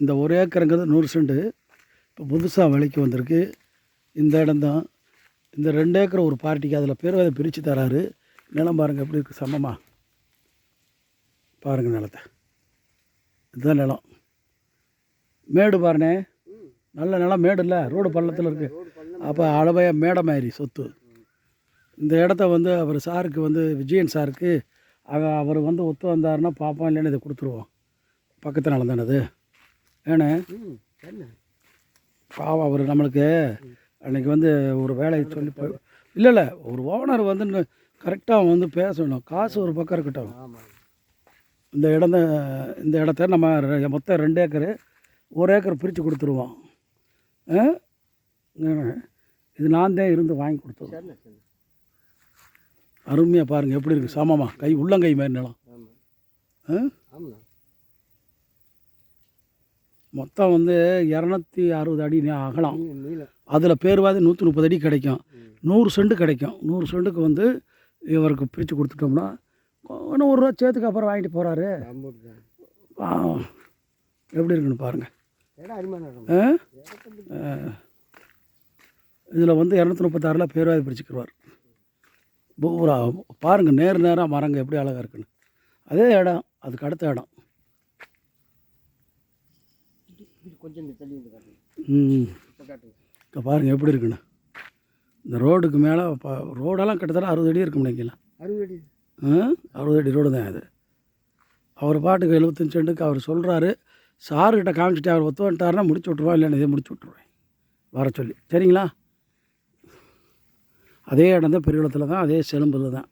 இந்த ஒரு ஏக்கருங்கிறது நூறு செண்டு. இப்போ புதுசாக விலைக்கு வந்திருக்கு. இந்த இடம்தான். இந்த ரெண்டு ஏக்கர் ஒரு பார்ட்டிக்கு அதில் பேர் அதை பிரித்து தராரு. நிலம் பாருங்கள் எப்படி இருக்குது சமமாக பாருங்கள் நிலத்தை. இதுதான் நிலம். மேடு பாருண்ணே. நல்ல நிலம். மேடு இல்லை ரோடு பள்ளத்தில் இருக்குது அப்போ அளவையாக மேடை மாதிரி சொத்து. இந்த இடத்த வந்து அவர் சாருக்கு வந்து விஜயன் சாருக்கு அவர் வந்து ஒத்து வந்தாருன்னா பார்ப்போம் இல்லைன்னு இதை கொடுத்துருவோம். பக்கத்து நிலம் தானே அது? என்ன? பாவம் அவர் நம்மளுக்கு. அன்னைக்கு வந்து ஒரு வேலையை சொல்லி போய் இல்லை இல்லை ஒரு ஓனர் வந்து கரெக்டாக வந்து பேசணும். காசு ஒரு பக்கம் இருக்கட்டும். இந்த இடம் இந்த இடத்த நம்ம மொத்தம் ரெண்டு ஏக்கரு ஒரு ஏக்கர் பிரித்து கொடுத்துருவோம். இது நான் தான் இருந்து வாங்கி சரிண்ணே அருமையாக பாருங்கள் எப்படி இருக்குது சமமா. கை உள்ளங்கை மாதிரி நிலம். ஆ? மொத்தம் வந்து இரநூத்தி அறுபது அடி அகலம். அதில் பேருவாதி நூற்றி முப்பது அடி கிடைக்கும். நூறு சென்ட் கிடைக்கும். நூறு சென்ட்டுக்கு வந்து இவருக்கு பிரித்து கொடுத்துட்டோம்னா இன்னும் ஒரு ரூபா சேர்த்துக்கு அப்புறம் வாங்கிட்டு போகிறாரு எப்படி இருக்குன்னு பாருங்கள் இதில் வந்து இரநூத்தி முப்பத்தாறில் பேருவாதி பிரிச்சுக்கிடுவார் பூரா பாருங்கள் நேர் நேராக மரங்க எப்படி அழகாக இருக்குன்னு. அதே இடம் அதுக்கு அடுத்த இடம். கொஞ்சம் இந்த தள்ளி வந்து காட்டுங்க ம். இப்போ பாருங்கள் எப்படி இருக்குன்னு. இந்த ரோடுக்கு மேலே ப ரோடெல்லாம் கிட்டத்தட்ட அறுபது அடி இருக்கும் நினைக்கலாம் அறுபது அடி? அறுபது அடி ரோடு தான் அது. அவர் பாட்டுக்கு எழுபத்தஞ்சு சென்ட்டுக்கு அவர் சொல்கிறாரு சாருக்கிட்ட காமிச்சிட்டு அவர் ஒத்து வந்துட்டாருன்னா முடிச்சு விட்ருவோம் இல்லைன்னு இதே முடிச்சு விட்ருவேன் வர சொல்லி. சரிங்களா? அதே இடம் தான் பெரியகுளத்தில் தான் அதே செலும்பில் தான்.